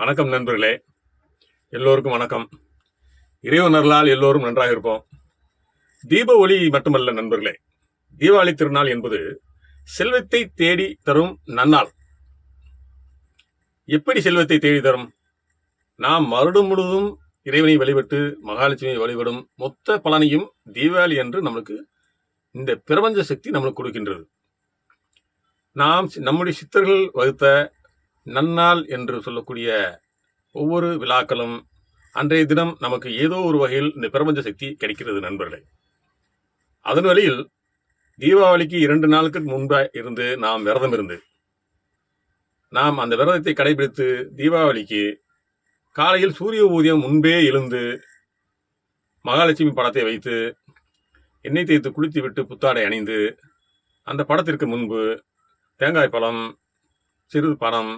வணக்கம் நண்பர்களே. எல்லோருக்கும் வணக்கம். இறைவனர்களால் எல்லோரும் நன்றாக இருப்போம். தீப ஒளி மட்டுமல்ல நண்பர்களே. தீபாவளி திருநாள் என்பது செல்வத்தை தேடி தரும் நன்னாள். எப்படி செல்வத்தை தேடி தரும்? நாம் மறுடும் முழுவதும் இறைவனை வழிபட்டு மகாலட்சுமியை வழிபடும் மொத்த பலனையும் தீபாவளி என்று நம்மளுக்கு இந்த பிரபஞ்ச சக்தி நம்மளுக்கு கொடுக்கின்றது. நாம் நம்முடைய சித்தர்கள் வகுத்த நன்னாள் என்று சொல்லக்கூடிய ஒவ்வொரு விழாக்களும் அன்றைய தினம் நமக்கு ஏதோ ஒரு வகையில் இந்த பிரபஞ்ச சக்தி கிடைக்கிறது நண்பர்களே. அதன் வழியில் தீபாவளிக்கு இரண்டு நாளுக்கு முன்பே இருந்து நாம் விரதம் இருந்து நாம் அந்த விரதத்தை கடைபிடித்து தீபாவளிக்கு காலையில் சூரிய ஊதியம் முன்பே எழுந்து மகாலட்சுமி படத்தை வைத்து எண்ணெய் தேய்த்து குளித்து விட்டு புத்தாடை அணிந்து அந்த படத்திற்கு முன்பு தேங்காய் பழம் சிறு பணம்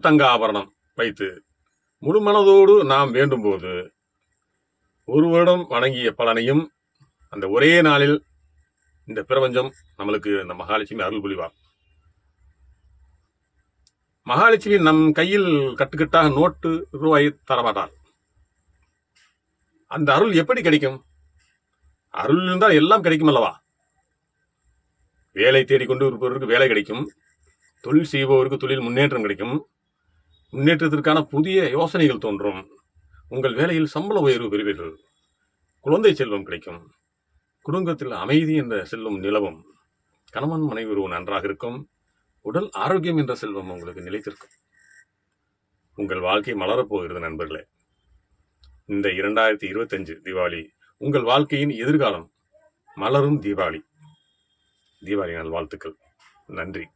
தங்க ஆபரணம் வைத்து முழு மனதோடு நாம் வேண்டும்போது ஒரு வருடம் வணங்கிய பலனையும் அந்த ஒரே நாளில் இந்த பிரபஞ்சம் நம்மளுக்கு இந்த மகாலட்சுமி அருள் புரிவார். மகாலட்சுமி நம் கையில் கட்டுக்கட்டாக நோட்டு ரூபாய் தரமாட்டார் அந்த அருள் எப்படி கிடைக்கும்? அருள் இருந்தால் எல்லாம் கிடைக்கும் அல்லவா? வேலை தேடிக்கொண்டு இருப்பவருக்கு வேலை கிடைக்கும். தொழில் செய்பவருக்கு தொழில் முன்னேற்றம் கிடைக்கும். முன்னேற்றத்திற்கான புதிய யோசனைகள் தோன்றும். உங்கள் வேலையில் சம்பள உயர்வு பெறுவீர்கள். குழந்தை செல்வம் கிடைக்கும். குடும்பத்தில் அமைதி என்ற செல்வம் நிலவும். கணவன் மனைவி உறவு நன்றாக இருக்கும். உடல் ஆரோக்கியம் என்ற செல்வம் உங்களுக்கு நிலைத்திருக்கும். உங்கள் வாழ்க்கை மலரப் போகிறது நண்பர்களே. இந்த இரண்டாயிரத்தி இருபத்தஞ்சு தீபாவளி உங்கள் வாழ்க்கையின் எதிர்காலம் மலரும் தீபாவளி. தீபாவளி நாள் வாழ்த்துக்கள். நன்றி.